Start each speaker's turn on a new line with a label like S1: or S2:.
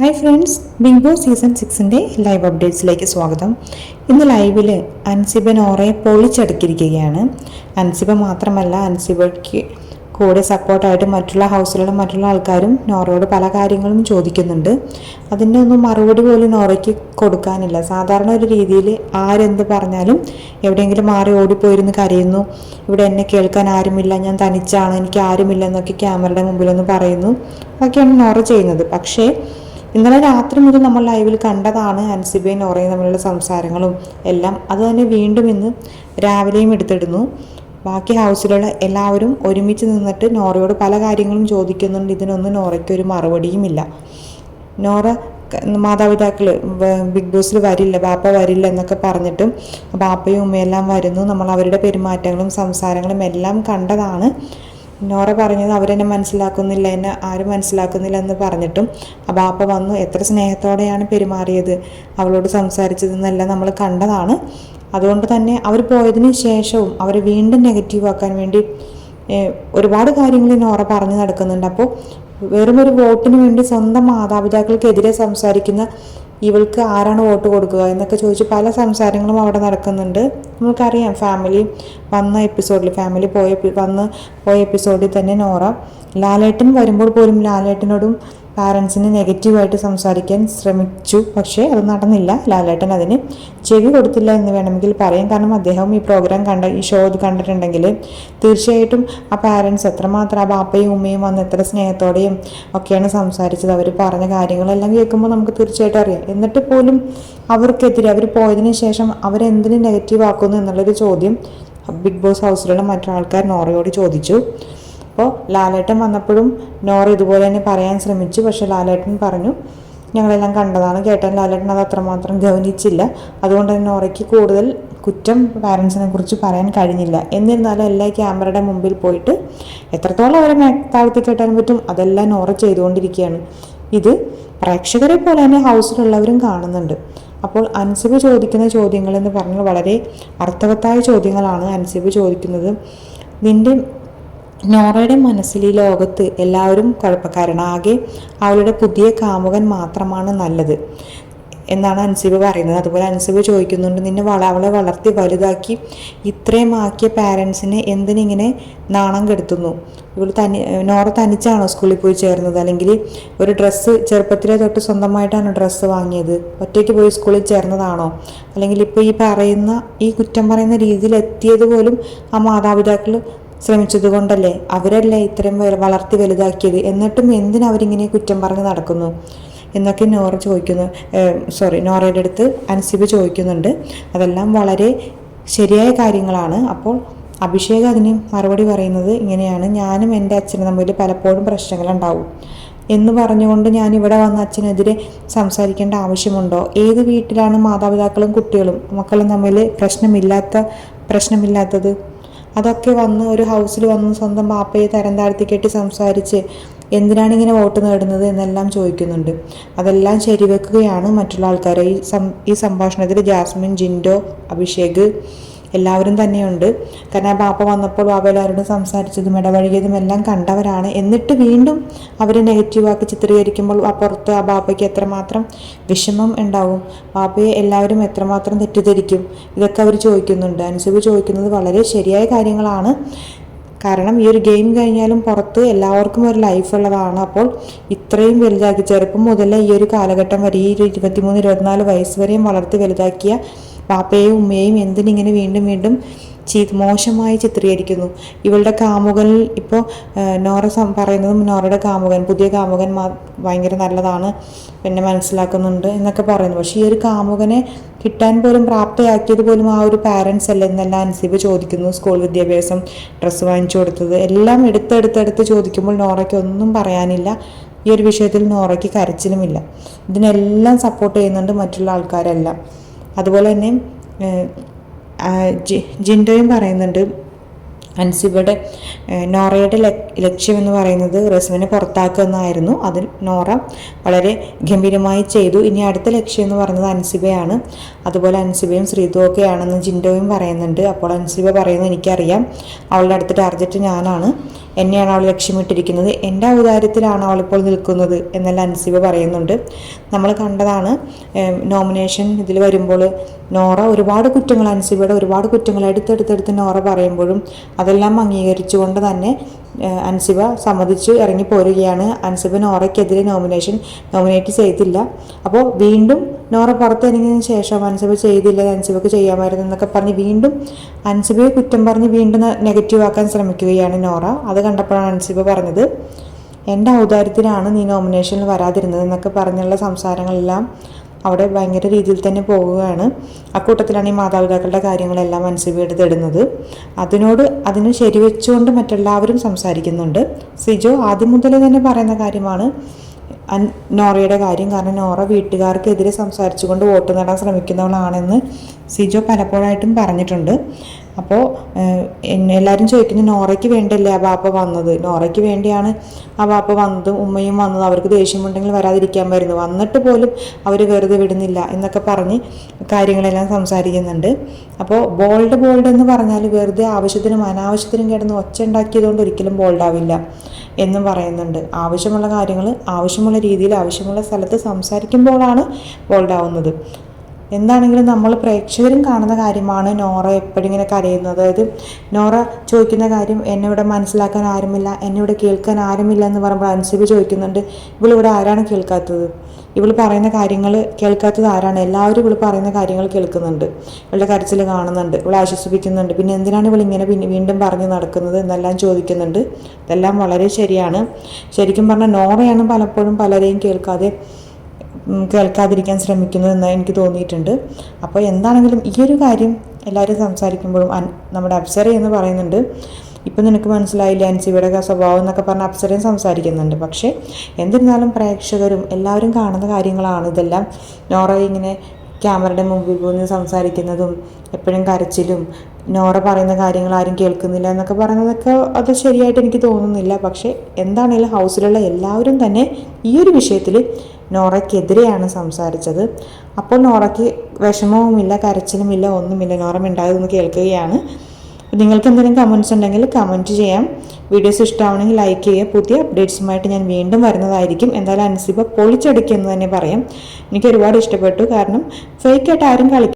S1: Hi friends big boss season സിക്സിന്റെ live അപ്ഡേറ്റ്സിലേക്ക് സ്വാഗതം. ഇന്ന് ലൈവിൽ അൻസിബ നോറയെ പൊളിച്ചടുക്കിയിരിക്കുകയാണ് അൻസിബ മാത്രമല്ല അൻസിബയ്ക്ക് കൂടെ സപ്പോർട്ടായിട്ട് മറ്റുള്ള ഹൗസിലുള്ള മറ്റുള്ള ആൾക്കാരും നോറയോട് പല കാര്യങ്ങളും ചോദിക്കുന്നുണ്ട്. അതിന്റെ ഒന്നും മറുപടി പോലും നോറയ്ക്ക് കൊടുക്കാനില്ല. സാധാരണ ഒരു രീതിയിൽ ആരെന്ത് പറഞ്ഞാലും എവിടെയെങ്കിലും മാറി ഓടിപ്പോയിരുന്ന് കരയുന്നു. ഇവിടെ എന്നെ കേൾക്കാൻ ആരുമില്ല ഞാൻ തനിച്ചാണ് എനിക്ക് ആരുമില്ല എന്നൊക്കെ ക്യാമറയുടെ മുമ്പിലൊന്ന് പറയുന്നു. അതൊക്കെയാണ് നോറ ചെയ്യുന്നത്. പക്ഷേ ഇന്നലെ രാത്രി മുതൽ നമ്മൾ ലൈവിൽ കണ്ടതാണ് അൻസിബയും നോറയും തമ്മിലുള്ള സംസാരങ്ങളും എല്ലാം. അത് തന്നെ വീണ്ടും ഇന്ന് രാവിലെയും എടുത്തിടുന്നു. ബാക്കി ഹൗസിലുള്ള എല്ലാവരും ഒരുമിച്ച് നിന്നിട്ട് നോറയോട് പല കാര്യങ്ങളും ചോദിക്കുന്നുണ്ട്. ഇതിനൊന്നും നോറയ്ക്ക് ഒരു മറുപടിയുമില്ല നോറ മാതാപിതാക്കൾ ബിഗ് ബോസിൽ വരില്ല ബാപ്പ വരില്ല എന്നൊക്കെ പറഞ്ഞിട്ടും ബാപ്പയും ഉമ്മയെല്ലാം വരുന്നു. നമ്മൾ അവരുടെ പെരുമാറ്റങ്ങളും സംസാരങ്ങളും എല്ലാം കണ്ടതാണ്. നോറ പറഞ്ഞത് അവരെന്നെ മനസ്സിലാക്കുന്നില്ല എന്നെ ആരും മനസ്സിലാക്കുന്നില്ല എന്ന് പറഞ്ഞിട്ടും ആ വന്നു. എത്ര സ്നേഹത്തോടെയാണ് പെരുമാറിയത്. അവളോട് സംസാരിച്ചതെന്നെല്ലാം നമ്മൾ കണ്ടതാണ്. അതുകൊണ്ട് തന്നെ അവർ പോയതിന് ശേഷവും അവരെ വീണ്ടും നെഗറ്റീവ് ആക്കാൻ വേണ്ടി ഒരുപാട് കാര്യങ്ങൾ നോറ പറഞ്ഞു നടക്കുന്നുണ്ട്. അപ്പോൾ വെറുമൊരു വോട്ടിന് വേണ്ടി സ്വന്തം മാതാപിതാക്കൾക്കെതിരെ സംസാരിക്കുന്ന ഇവൾക്ക് ആരാണ് വോട്ട് കൊടുക്കുക എന്നൊക്കെ ചോദിച്ച് പല സംസാരങ്ങളും അവിടെ നടക്കുന്നുണ്ട്. നമുക്കറിയാം ഫാമിലി വന്ന എപ്പിസോഡിൽ ഫാമിലി പോയ വന്ന് പോയ എപ്പിസോഡിൽ തന്നെ നോറ ലാലേട്ടൻ വരുമ്പോൾ പോലും ലാലേട്ടനോടും പാരൻസിന് നെഗറ്റീവായിട്ട് സംസാരിക്കാൻ ശ്രമിച്ചു. പക്ഷേ അത് നടന്നില്ല. ലാലേട്ടൻ അതിന് ചെവി കൊടുത്തില്ല എന്ന് വേണമെങ്കിൽ പറയാം. കാരണം അദ്ദേഹം ഈ പ്രോഗ്രാം കണ്ട ഈ ഷോ കണ്ടിട്ടുണ്ടെങ്കിൽ തീർച്ചയായിട്ടും ആ പാരൻസ് എത്രമാത്രം ആ ബാപ്പയും ഉമ്മയും വന്ന് എത്ര സ്നേഹത്തോടെയും ഒക്കെയാണ് സംസാരിച്ചത്. അവർ പറഞ്ഞ കാര്യങ്ങളെല്ലാം കേൾക്കുമ്പോൾ നമുക്ക് തീർച്ചയായിട്ടും അറിയാം. എന്നിട്ട് പോലും അവർക്കെതിരെ അവർ പോയതിന് ശേഷം അവരെന്തിന് നെഗറ്റീവ് ആക്കുന്നു എന്നുള്ളൊരു ചോദ്യം ബിഗ് ബോസ് ഹൗസിലുള്ള മറ്റു നോറയോട് ചോദിച്ചു. അപ്പോൾ ലാലേട്ടൻ വന്നപ്പോഴും നോറ ഇതുപോലെ തന്നെ പറയാൻ ശ്രമിച്ചു. പക്ഷെ ലാലേട്ടൻ പറഞ്ഞു ഞങ്ങളെല്ലാം കണ്ടതാണ്. കേട്ടൻ ലാലേട്ടൻ അത് അത്രമാത്രം ഗവനിച്ചില്ല അതുകൊണ്ട് തന്നെ നോറയ്ക്ക് കൂടുതൽ കുറ്റം പാരൻസിനെ കുറിച്ച് പറയാൻ കഴിഞ്ഞില്ല. എന്നിരുന്നാലും എല്ലാ ക്യാമറയുടെ മുമ്പിൽ പോയിട്ട് എത്രത്തോളം അവരെ താഴ്ത്തി കെട്ടാൻ പറ്റും അതെല്ലാം നോറ ചെയ്തുകൊണ്ടിരിക്കുകയാണ്. ഇത് പ്രേക്ഷകരെ പോലെ തന്നെ ഹൗസിലുള്ളവരും കാണുന്നുണ്ട്. അപ്പോൾ അൻസിബ് ചോദിക്കുന്ന ചോദ്യങ്ങൾ എന്ന് പറഞ്ഞാൽ വളരെ അർത്ഥവത്തായ ചോദ്യങ്ങളാണ് അൻസിബ് ചോദിക്കുന്നത്. നിന്റെ നോറയുടെ മനസ്സിൽ ഈ ലോകത്ത് എല്ലാവരും കുഴപ്പക്കാരാണ്. ആകെ അവളുടെ പുതിയ കാമുകൻ മാത്രമാണ് നല്ലത് എന്നാണ് അൻസിബ് പറയുന്നത്. അതുപോലെ അൻസിബ് ചോദിക്കുന്നുണ്ട് നിന്നെ വള അവളെ വളർത്തി വലുതാക്കി ഇത്രയും ആക്കിയ പാരൻസിനെ എന്തിനിങ്ങനെ നാണം കെടുത്തുന്നു? ഇവൾ തനി നോറ തനിച്ചാണോ സ്കൂളിൽ പോയി ചേർന്നത്? അല്ലെങ്കിൽ ഒരു ഡ്രസ്സ് ചെറുപ്പത്തിലെ തൊട്ട് സ്വന്തമായിട്ടാണ് ഡ്രസ്സ് വാങ്ങിയത്? ഒറ്റയ്ക്ക് പോയി സ്കൂളിൽ ചേർന്നതാണോ? അല്ലെങ്കിൽ ഇപ്പോൾ ഈ പറയുന്ന ഈ കുറ്റം പറയുന്ന രീതിയിൽ എത്തിയത് പോലും ആ മാതാപിതാക്കൾ ശ്രമിച്ചത് കൊണ്ടല്ലേ അവരല്ലേ ഇത്രയും വളർത്തി വലുതാക്കിയത്? എന്നിട്ടും എന്തിനവരിങ്ങനെ കുറ്റം പറഞ്ഞ് നടക്കുന്നു? എന്നൊക്കെ നോറ ചോദിക്കുന്നു. സോറി നോറയുടെ അടുത്ത് അൻസിബ് ചോദിക്കുന്നുണ്ട്. അതെല്ലാം വളരെ ശരിയായ കാര്യങ്ങളാണ്. അപ്പോൾ അഭിഷേക് അതിന് മറുപടി പറയുന്നത് ഇങ്ങനെയാണ്. ഞാനും എന്റെ അച്ഛനും തമ്മിൽ പലപ്പോഴും പ്രശ്നങ്ങളുണ്ടാവും. എന്ന് പറഞ്ഞുകൊണ്ട് ഞാൻ ഇവിടെ വന്ന അച്ഛനെതിരെ സംസാരിക്കേണ്ട ആവശ്യമുണ്ടോ? ഏത് വീട്ടിലാണ് മാതാപിതാക്കളും കുട്ടികളും മക്കളും തമ്മിൽ പ്രശ്നമില്ലാത്ത പ്രശ്നമില്ലാത്തത്? അതൊക്കെ വന്ന് ഒരു ഹൗസിൽ വന്ന് സ്വന്തം ബാപ്പയെ തരം താഴ്ത്തി കെട്ടി സംസാരിച്ച് എന്തിനാണ് ഇങ്ങനെ വോട്ട് നേടുന്നത് എന്നെല്ലാം ചോദിക്കുന്നുണ്ട്. അതെല്ലാം ശരിവെക്കുകയാണ് മറ്റുള്ള ആൾക്കാരെ. ഈ സം ഈ സംഭാഷണത്തിൽ ജാസ്മിൻ ജിൻഡോ അഭിഷേക് എല്ലാവരും തന്നെയുണ്ട്. കാരണം ആ ബാപ്പ വന്നപ്പോൾ ബാബ എല്ലാവരോടും സംസാരിച്ചതും ഇടപഴകിയതും എല്ലാം കണ്ടവരാണ്. എന്നിട്ട് വീണ്ടും അവരെ നെഗറ്റീവാക്കി ചിത്രീകരിക്കുമ്പോൾ ആ പുറത്ത് ആ ബാപ്പയ്ക്ക് എത്രമാത്രം വിഷമം ഉണ്ടാവും. ബാപ്പയെ എല്ലാവരും എത്രമാത്രം തെറ്റിദ്ധരിക്കും? ഇതൊക്കെ അവർ ചോദിക്കുന്നുണ്ട്. അനുസരിച്ച് ചോദിക്കുന്നത് വളരെ ശരിയായ കാര്യങ്ങളാണ്. കാരണം ഈ ഒരു ഗെയിം കഴിഞ്ഞാലും പുറത്ത് എല്ലാവർക്കും ഒരു ലൈഫ് ഉള്ളതാണ്. അപ്പോൾ ഇത്രയും വലുതാക്കി ചെറുപ്പം മുതലേ ഈ ഒരു കാലഘട്ടം വരെ ഈ ഒരു ഇരുപത്തിമൂന്ന് ഇരുപത്തിനാല് വയസ്സ് വരെയും വളർത്തി വലുതാക്കിയ പാപ്പയെയും ഉമ്മയെയും എന്തിനിങ്ങനെ വീണ്ടും വീണ്ടും ചീ മോശമായി ചിത്രീകരിക്കുന്നു. ഇവളുടെ കാമുകൻ ഇപ്പോൾ നോറ പറയുന്നതും നോറയുടെ കാമുകൻ പുതിയ കാമുകൻ മാ ഭയങ്കര നല്ലതാണ് പിന്നെ മനസ്സിലാക്കുന്നുണ്ട് എന്നൊക്കെ പറയുന്നു. പക്ഷേ ഈ ഒരു കാമുകനെ കിട്ടാൻ പോലും പ്രാപ്തയാക്കിയത് പോലും ആ ഒരു പാരൻസ് അല്ല എന്നെല്ലാം അൻസിബ് ചോദിക്കുന്നു. സ്കൂൾ വിദ്യാഭ്യാസം ഡ്രസ്സ് വാങ്ങിച്ചു കൊടുത്തത്. എല്ലാം എടുത്തെടുത്തെടുത്ത് ചോദിക്കുമ്പോൾ നോറയ്ക്ക് ഒന്നും പറയാനില്ല. ഈ ഒരു വിഷയത്തിൽ നോറയ്ക്ക് കരച്ചിലുമില്ല. ഇതിനെല്ലാം സപ്പോർട്ട് ചെയ്യുന്നുണ്ട് മറ്റുള്ള ആൾക്കാരെല്ലാം. അതുപോലെ തന്നെ ജിൻഡോയും പറയുന്നുണ്ട് അൻസിബയുടെ നോറയുടെ ലക്ഷ്യമെന്ന് പറയുന്നത് റസ്മിനെ പുറത്താക്കുക എന്നായിരുന്നു. അതിൽ നോറ വളരെ ഗംഭീരമായി ചെയ്തു. ഇനി അടുത്ത ലക്ഷ്യം എന്ന് പറയുന്നത് അൻസിബയാണ്. അതുപോലെ അൻസിബയും ശ്രീതു ഒക്കെയാണെന്ന് ജിൻഡോയും പറയുന്നുണ്ട്. അപ്പോൾ അൻസിബ പറയുന്നത് എനിക്കറിയാം. അവളുടെ അടുത്ത ടാർഗറ്റ് ഞാനാണ്. എന്നെയാണ് അവൾ ലക്ഷ്യമിട്ടിരിക്കുന്നത്. എന്റെ ഔദാര്യത്തിലാണ് അവളിപ്പോൾ നിൽക്കുന്നത് എന്നെല്ലാം അൻസിബ പറയുന്നുണ്ട്. നമ്മൾ കണ്ടതാണ് നോമിനേഷൻ ഇതിൽ വരുമ്പോൾ നോറ ഒരുപാട് കുറ്റങ്ങൾ അൻസിബയുടെ ഒരുപാട് കുറ്റങ്ങൾ എടുത്തെടുത്തെടുത്ത് നോറ പറയുമ്പോഴും അതെല്ലാം അംഗീകരിച്ചുകൊണ്ട് തന്നെ അൻസിബ സമ്മതിച്ചു ഇറങ്ങി പോരുകയാണ് അൻസിബ നോറയ്ക്കെതിരെ നോമിനേഷൻ നോമിനേറ്റ് ചെയ്തില്ല. അപ്പോൾ വീണ്ടും നോറ പുറത്തിറങ്ങിയതിന് ശേഷം അൻസിബ ചെയ്തില്ല അൻസിബക്ക് ചെയ്യാമായിരുന്നു എന്നൊക്കെ പറഞ്ഞ് വീണ്ടും അൻസിബയെ കുറ്റം പറഞ്ഞ് വീണ്ടും നെഗറ്റീവ് ആക്കാൻ ശ്രമിക്കുകയാണ് നോറ. അത് കണ്ടപ്പോഴാണ് അൻസിബ പറഞ്ഞത് എന്റെ ഔദാര്യത്തിലാണ് നീ നോമിനേഷനിൽ വരാതിരുന്നത് എന്നൊക്കെ പറഞ്ഞുള്ള സംസാരങ്ങളെല്ലാം അവിടെ ഭയങ്കര രീതിയിൽ തന്നെ പോവുകയാണ് അക്കൂട്ടത്തിലാണ് ഈ മാതാപിതാക്കളുടെ കാര്യങ്ങളെല്ലാം മനസ്സിൽ തേടുന്നത് അതിനോട് അതിന് ശരിവെച്ചുകൊണ്ട് മറ്റെല്ലാവരും സംസാരിക്കുന്നുണ്ട്. സിജോ ആദ്യം മുതലേ തന്നെ പറയുന്ന കാര്യമാണ് നോറയുടെ കാര്യം കാരണം നോറ വീട്ടുകാർക്കെതിരെ സംസാരിച്ചുകൊണ്ട് വോട്ട് നേടാൻ ശ്രമിക്കുന്നവളാണെന്ന് സിജോ പലപ്പോഴായിട്ടും പറഞ്ഞിട്ടുണ്ട്. അപ്പോൾ എല്ലാവരും ചോദിക്കുന്നു നോറയ്ക്ക് വേണ്ടിയല്ലേ ആ ബാപ്പ വന്നത്? നോറയ്ക്ക് വേണ്ടിയാണ് ആ ബാപ്പ വന്നതും ഉമ്മയും വന്നത്. അവർക്ക് ദേഷ്യമുണ്ടെങ്കിൽ വരുന്നു. വന്നിട്ട് പോലും അവർ വെറുതെ വിടുന്നില്ല എന്നൊക്കെ പറഞ്ഞ് കാര്യങ്ങളെല്ലാം സംസാരിക്കുന്നുണ്ട്. അപ്പോൾ ബോൾഡ് ബോൾഡ് എന്ന് പറഞ്ഞാൽ വെറുതെ ആവശ്യത്തിനും അനാവശ്യത്തിനും കിടന്ന് ഒച്ച ഉണ്ടാക്കിയതുകൊണ്ട് ഒരിക്കലും ബോൾഡാവില്ല എന്നും പറയുന്നുണ്ട്. ആവശ്യമുള്ള കാര്യങ്ങൾ ആവശ്യമുള്ള രീതിയിൽ ആവശ്യമുള്ള സ്ഥലത്ത് സംസാരിക്കുമ്പോഴാണ് ബോൾഡ് ആവുന്നത്. എന്താണെങ്കിലും നമ്മൾ പ്രേക്ഷകരും കാണുന്ന കാര്യമാണ് നോറ എപ്പോഴും ഇങ്ങനെ കരയുന്നത്. അതായത് നോറ ചോദിക്കുന്ന കാര്യം എന്നെ ഇവിടെ മനസ്സിലാക്കാൻ ആരുമില്ല എന്നെ ഇവിടെ കേൾക്കാൻ ആരുമില്ല എന്ന് പറയുമ്പോൾ അനുസരിച്ച് ചോദിക്കുന്നുണ്ട് ഇവളിവിടെ ആരാണ് കേൾക്കാത്തത്? ഇവൾ പറയുന്ന കാര്യങ്ങൾ കേൾക്കാത്തത് ആരാണ്? എല്ലാവരും ഇവൾ പറയുന്ന കാര്യങ്ങൾ കേൾക്കുന്നുണ്ട് ഇവളുടെ കരച്ചിൽ കാണുന്നുണ്ട് ഇവൾ ആശ്വസിപ്പിക്കുന്നുണ്ട്. പിന്നെ എന്തിനാണ് ഇവൾ ഇങ്ങനെ പിന്നെ വീണ്ടും പറഞ്ഞു നടക്കുന്നത് എന്നെല്ലാം ചോദിക്കുന്നുണ്ട്. ഇതെല്ലാം വളരെ ശരിയാണ്. ശരിക്കും പറഞ്ഞാൽ നോറയാണ് പലപ്പോഴും പലരെയും കേൾക്കാതെ കേൾക്കാതിരിക്കാൻ ശ്രമിക്കുന്നു എന്ന് എനിക്ക് തോന്നിയിട്ടുണ്ട്. അപ്പോൾ എന്താണെങ്കിലും ഈ ഒരു കാര്യം എല്ലാവരും സംസാരിക്കുമ്പോഴും നമ്മുടെ അപ്സര എന്ന് പറയുന്നുണ്ട്. ഇപ്പം നിനക്ക് മനസ്സിലായില്ല അൻസിബയുടെ സ്വഭാവം എന്നൊക്കെ പറഞ്ഞ അപ്സരയും സംസാരിക്കുന്നുണ്ട്. പക്ഷേ എന്നിരുന്നാലും പ്രേക്ഷകരും എല്ലാവരും കാണുന്ന കാര്യങ്ങളാണ് ഇതെല്ലാം. നോറ ഇങ്ങനെ ക്യാമറയുടെ മുമ്പിൽ പോയി സംസാരിക്കുന്നതും എപ്പോഴും കരച്ചിലും നോറ പറയുന്ന കാര്യങ്ങൾ ആരും കേൾക്കുന്നില്ല എന്നൊക്കെ പറയുന്നതൊക്കെ അത് ശരിയായിട്ട് എനിക്ക് തോന്നുന്നില്ല. പക്ഷേ എന്താണെങ്കിലും ഹൗസിലുള്ള എല്ലാവരും തന്നെ ഈ ഒരു വിഷയത്തിൽ നോറയ്ക്കെതിരെയാണ് സംസാരിച്ചത്. അപ്പോൾ നോറയ്ക്ക് വിഷമവുമില്ല കരച്ചിലുമില്ല ഒന്നുമില്ല. നോറ മിണ്ടായതൊന്ന് കേൾക്കുകയാണ്. നിങ്ങൾക്ക് എന്തെങ്കിലും കമന്റ്സ് ഉണ്ടെങ്കിൽ കമന്റ് ചെയ്യാം. വീഡിയോസ് ഇഷ്ടമാണെങ്കിൽ ലൈക്ക് ചെയ്യുക. പുതിയ അപ്ഡേറ്റ്സുമായിട്ട് ഞാൻ വീണ്ടും വരുന്നതായിരിക്കും. എന്തായാലും അൻസിബ പൊളിച്ചടിക്കുമെന്ന് തന്നെ പറയാം. എനിക്ക് ഒരുപാട് ഇഷ്ടപ്പെട്ടു. കാരണം ഫേക്കായിട്ട് ആരും കളി